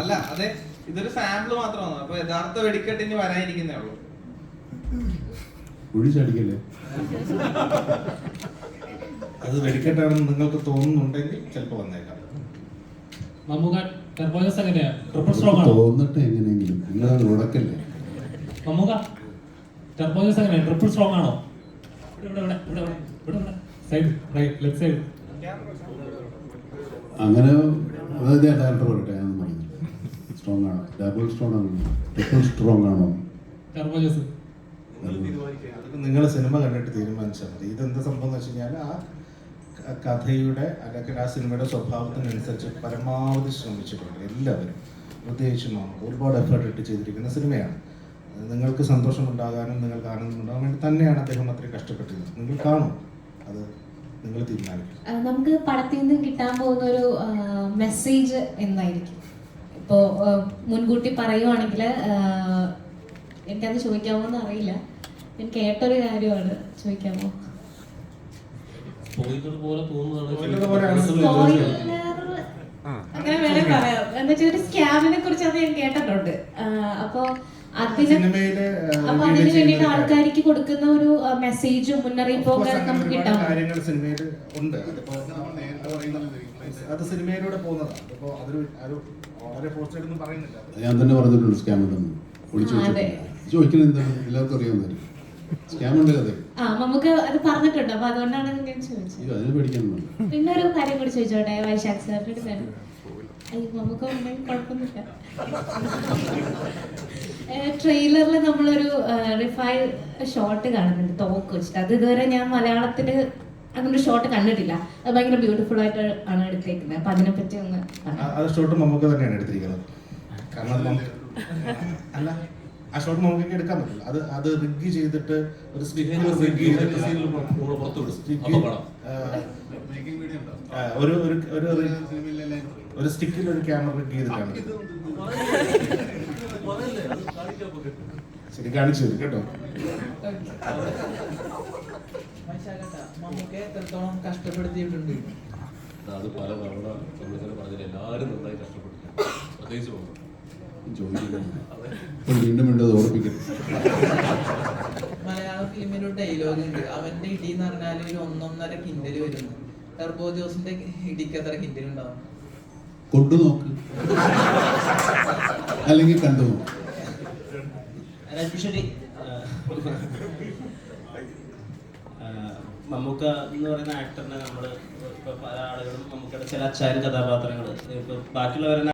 അല്ല അതെ ഇതൊരു സാമ്പിൾ മാത്രമാണ്. അപ്പൊ യഥാർത്ഥ വെടിക്കെട്ട് ഇനി വരാനിരിക്കുന്നേ ഉള്ളൂ. അത് വെടിക്കെട്ടാണെന്ന് നിങ്ങൾക്ക് തോന്നുന്നുണ്ടെങ്കിൽ ചിലപ്പോ വന്നേക്കാം. തോന്നട്ടെ എങ്ങനെയെങ്കിലും. നിങ്ങളത് ഉടക്കല്ലേ ട്രിപ്പിൾ സ്ട്രോങ് ആണോ? അങ്ങനെ അതായത് ഞാൻ ഡയറക്ടർ പറയട്ടെ ഞാൻ പറഞ്ഞു സ്ട്രോങ് ആണ്? ഡബിൾ സ്ട്രോങ് ആണ്? ട്രിപ്പിൾ സ്ട്രോങ് ആണോ? നിങ്ങൾ സിനിമ കണ്ടിട്ട് തീരുമാനിച്ചാൽ മതി. ഇതെന്താ സംഭവം എന്ന് വെച്ച് കഴിഞ്ഞാൽ ആ കഥയുടെ അല്ലെങ്കിൽ ആ സിനിമയുടെ സ്വഭാവത്തിനനുസരിച്ച് പരമാവധി ശ്രമിച്ചിട്ടുണ്ട് എല്ലാവരും. പ്രത്യേകിച്ചും ഒരുപാട് എഫേർട്ട് ഇട്ട് ചെയ്തിരിക്കുന്ന സിനിമയാണ്. നിങ്ങൾക്ക് സന്തോഷമുണ്ടാകാനും നിങ്ങൾക്ക് ആനന്ദമുണ്ടാകാൻ വേണ്ടി തന്നെയാണ് അദ്ദേഹം അത്രയും കഷ്ടപ്പെട്ടത് നിങ്ങൾ കാണും. അത് നിങ്ങൾ തീരുമാനിക്കും. നമുക്ക് പടത്തിൽ നിന്ന് കിട്ടാൻ പോകുന്ന ഒരു മെസ്സേജ് എന്തായിരിക്കും? ഇപ്പോ മുൻകൂട്ടി പറയുവാണെങ്കിൽ എനിക്കത് ചോദിക്കാമോ എന്ന് അറിയില്ല. ഞാൻ കേട്ടൊരു കാര്യമാണ്. ചോദിക്കാമോ? അങ്ങനെ വേണേ പറയാം. എന്നുവെച്ചാൽ ഒരു സ്കാമിനെ കുറിച്ച് അത് ഞാൻ കേട്ടിട്ടുണ്ട്. ആ, അപ്പൊ അതിന് സിനിമയിലെ അപ്പൊ അതിന് വേണ്ടിയിട്ട് ആൾക്കാർക്ക് കൊടുക്കുന്ന ഒരു മെസ്സേജും മുന്നറിയിപ്പും ഒക്കെ നമുക്ക് കിട്ടാൻ പോകും. കാര്യങ്ങൾ സിനിമയിൽ ഉണ്ട്. അത് സിനിമയിലൂടെ പോകുന്നതാണ്. ഇപ്പോ അതൊരു ഒരു വളരെ പോസ്റ്റ് ഒന്നും പറയുന്നില്ല. ഞാൻ തന്നെ പറഞ്ഞിട്ടുണ്ട് സ്കാം ഉണ്ടെന്ന്. വിളിച്ചു ചോദിക്കുന്നത് എന്താണ്? എല്ലാവർക്കും അറിയാവുന്നതായിരിക്കും. സ്കാം ഉണ്ട് കഥ ആ നമുക്ക് അത് പറഞ്ഞിട്ടുണ്ട്. അപ്പൊ അതുകൊണ്ടാണ് ഞാൻ ചോദിച്ചത്. പിന്നെ ഒരു കാര്യം കൂടി ചോദിച്ചോട്ടെ വൈശാഖ് സാറിന്റെ അടുത്താണ് നമുക്ക് കുഴപ്പമൊന്നുമില്ല. ട്രെയിലറിൽ നമ്മളൊരു റിഫൈ ഷോട്ട് കാണുന്നുണ്ട് തോക്ക് വെച്ചിട്ട്. അത് ഇതുവരെ ഞാൻ മലയാളത്തിൽ അങ്ങനെ ഷോട്ട് കണ്ടിട്ടില്ല. അത് ഭയങ്കര ബ്യൂട്ടിഫുൾ ആയിട്ട് ആണ് എടുത്തേക്കുന്നത്. അപ്പൊ അതിനെ പറ്റി ഒന്ന് ആ ഷോട്ട് നമുക്ക് തന്നെയാണ് എടുത്തിരിക്കുന്നത്. കാരണം അല്ല ആ ഷോട്ട് നമുക്ക് എടുക്കാൻ പറ്റില്ല. അത് അത് റിഗ് ചെയ്തിട്ട് ഒരു ഒരു ഒരു ഒരു ഒരു സ്റ്റിക്കിൽ ഒരു ക്യാമറ റിഗ് ചെയ്തിട്ടാണ് ശരി കാണിച്ചു തരും കേട്ടോ. മമ്മൂക്കെ എത്രത്തോളം കഷ്ടപ്പെടുത്തിയിട്ടുണ്ട്? അത് പല തവണ നമ്മൾ പറഞ്ഞില്ല എല്ലാവരും നന്നായി കഷ്ടപ്പെടുത്തി. പ്രത്യേകിച്ച് അപ്പോൾ വീണ്ടും വീണ്ടും ഓർപ്പിക്കരുത് മലയാള ഫിലിമിൽ ഡയലോഗ് ഉണ്ട്. അവന്റെ ഇടി എന്ന് പറഞ്ഞാൽ ഒരു ഒന്നൊന്നര കിൻഡൽ വരുന്നു. ടർബോ ജോസിന്റെ ഇടിക്ക് എത്ര കിൻഡൽ ഉണ്ടാവും കൊണ്ടു നോക്ക് അല്ലെങ്കിൽ കണ്ടു. മമ്മൂക്ക എന്ന് പറയുന്ന ആക്ടറിനെ നമ്മൾ പല ആളുകളും മമ്മൂക്കയുടെ ചില അച്ചാരി കഥാപാത്രങ്ങൾ ഇപ്പൊ ബാക്കിയുള്ളവരെ